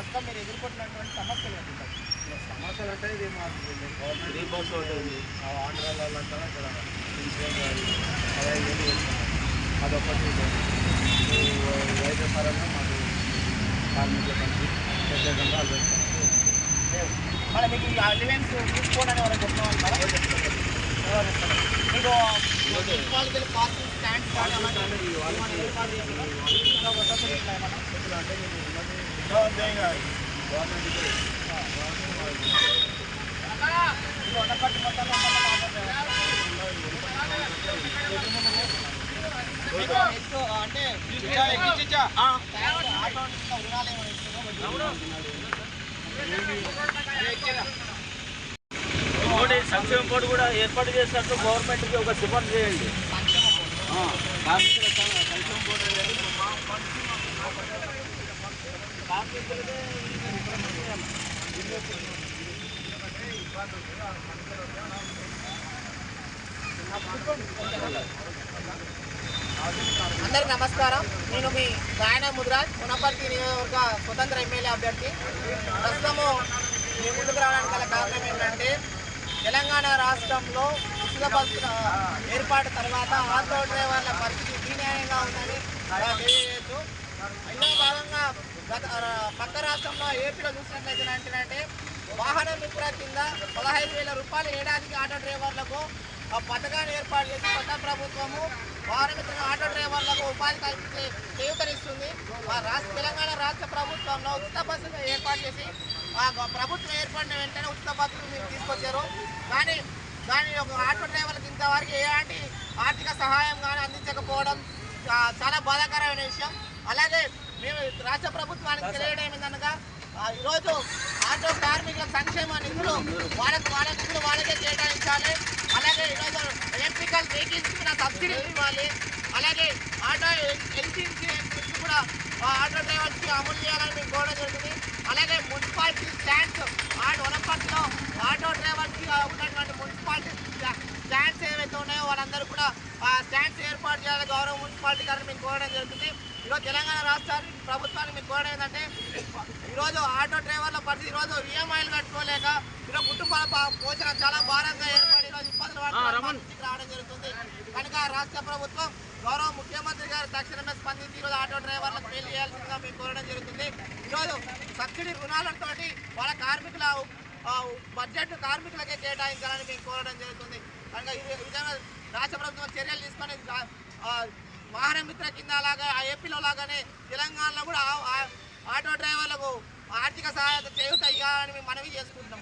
ప్రస్తుతం మీరు ఎదుర్కొంటున్నటువంటి సమస్యలు ఏంటి సమస్యలు అంటే ఇది మాకు గవర్నమెంట్ ఈ బస్సు ఉంటుంది ఆంధ్రాలో అంటారా ఇక్కడ ఇన్సూరెన్స్ అది పదహైదు వేలు వేస్తున్నాం అదొకటి ఈ వైద్య పరంగా మాకు కార్మికుల పనికి ప్రత్యేకంగా ఆలోచిస్తాం మరి మీకు ఈ అలివెన్స్ తీసుకోండి అని ఎవరైనా చెప్తాం అంటారా ఎవరు చెప్తారు? మీకు మున్సిపాలిటీ పార్కింగ్ స్టాండ్స్ కానీ అలాంటి ఏమైనా ఏర్పాటు చేయాలా? ఇంకా వసతులు ఇట్లా ఏమన్నా? అంటే అంటే సంక్షేమ బోర్డు కూడా ఏర్పాటు చేసినట్టు గవర్నమెంట్కి ఒక సిఫార్సు చేయండి. సంక్షేమ బోర్డు అనేది అందరికి నమస్కారం. నేను మీ గాయన ముద్రాజ్ పునపర్తి నియోజకవర్గ స్వతంత్ర ఎమ్మెల్యే అభ్యర్థి. ప్రస్తుతము మీ ముందుకు రావడానికి గల కారణం ఏంటంటే తెలంగాణ రాష్ట్రంలో ఉచిత బస్సు ఏర్పాటు తర్వాత ఆటో డ్రైవర్ల పరిస్థితి దీనాయంగా ఉందని మనం ఇందులో భాగంగా గత పక్క రాష్ట్రంలో ఏపీలో చూసినట్లయితే అంటే వాహన మిత్ర కింద పదహైదు వేల రూపాయలు ఏడాదికి ఆటో డ్రైవర్లకు ఆ పథకాన్ని ఏర్పాటు చేసి కొత్త ప్రభుత్వము వాహన మిత్ర ఆటో డ్రైవర్లకు ఉపాధి కల్పించే చేయూతనిస్తుంది. రాష్ట్ర తెలంగాణ రాష్ట్ర ప్రభుత్వంలో ఉచిత బస్సులు ఏర్పాటు చేసి ఆ ప్రభుత్వం ఏర్పడిన వెంటనే ఉచిత బస్సులు మీరు తీసుకొచ్చారు. కానీ దాని ఒక ఆటో డ్రైవర్లకు ఇంతవరకు ఎలాంటి ఆర్థిక సహాయం కానీ అందించకపోవడం చాలా బాధాకరమైన విషయం. అలాగే మేము రాష్ట్ర ప్రభుత్వానికి తెలియడం ఏంటనగా ఆ, ఈరోజు ఆటో కార్మికుల సంక్షేమ నిధులు వాళ్ళకు వాళ్ళ నిధులు వాళ్ళకే కేటాయించాలి. అలాగే ఈరోజు ఎలక్ట్రికల్ వెహికల్స్ కూడా సబ్సిడీ ఇవ్వాలి. అలాగే ఆటో ఇన్సూరెన్స్ కూడా ఆటో డ్రైవర్స్కి అమలు చేయాలని మేము కోరడం జరుగుతుంది అలాగే మున్సిపాలిటీ స్టాండ్స్ ఆటో వనపర్తిలో ఆటో డ్రైవర్స్కి ఉన్నటువంటి మున్సిపాలిటీ స్టా- స్టాండ్స్ ఏవైతే ఉన్నాయో వాళ్ళందరూ కూడా చేయాలి గౌరవ మున్సిపాలిటీ గారిని మేము కోరడం జరుగుతుంది. ఈరోజు తెలంగాణ రాష్ట్రానికి ప్రభుత్వానికి మేము కోరడం ఏంటంటే ఈరోజు ఆటో డ్రైవర్ల పరిస్థితి ఈరోజు ఈఎంఐలు కట్టుకోలేక ఈరోజు కుటుంబాల పోషణ చాలా భారంగా ఏర్పడి ఈరోజు ఇబ్బందులు రావడం జరుగుతుంది. కనుక రాష్ట్ర ప్రభుత్వం గౌరవ ముఖ్యమంత్రి గారు తక్షణమే స్పందించి ఈరోజు ఆటో డ్రైవర్లకు పెళ్ళి చేయాల్సిందిగా మేము కోరడం జరుగుతుంది. ఈరోజు సబ్సిడీ రుణాలతోటి వాళ్ళ కార్మికుల బడ్జెట్ కార్మికులకే కేటాయించాలని మేము కోరడం జరుగుతుంది. కనుక ఈ విధంగా రాష్ట్ర ప్రభుత్వం చర్యలు తీసుకొని గా- కింద లాగా ఆ ఏపీలో లాగానే తెలంగాణలో కూడా ఆటో డ్రైవర్లకు ఆర్థిక సహాయత చేయుతాయి అని మేము మనవి చేసుకుంటున్నాం.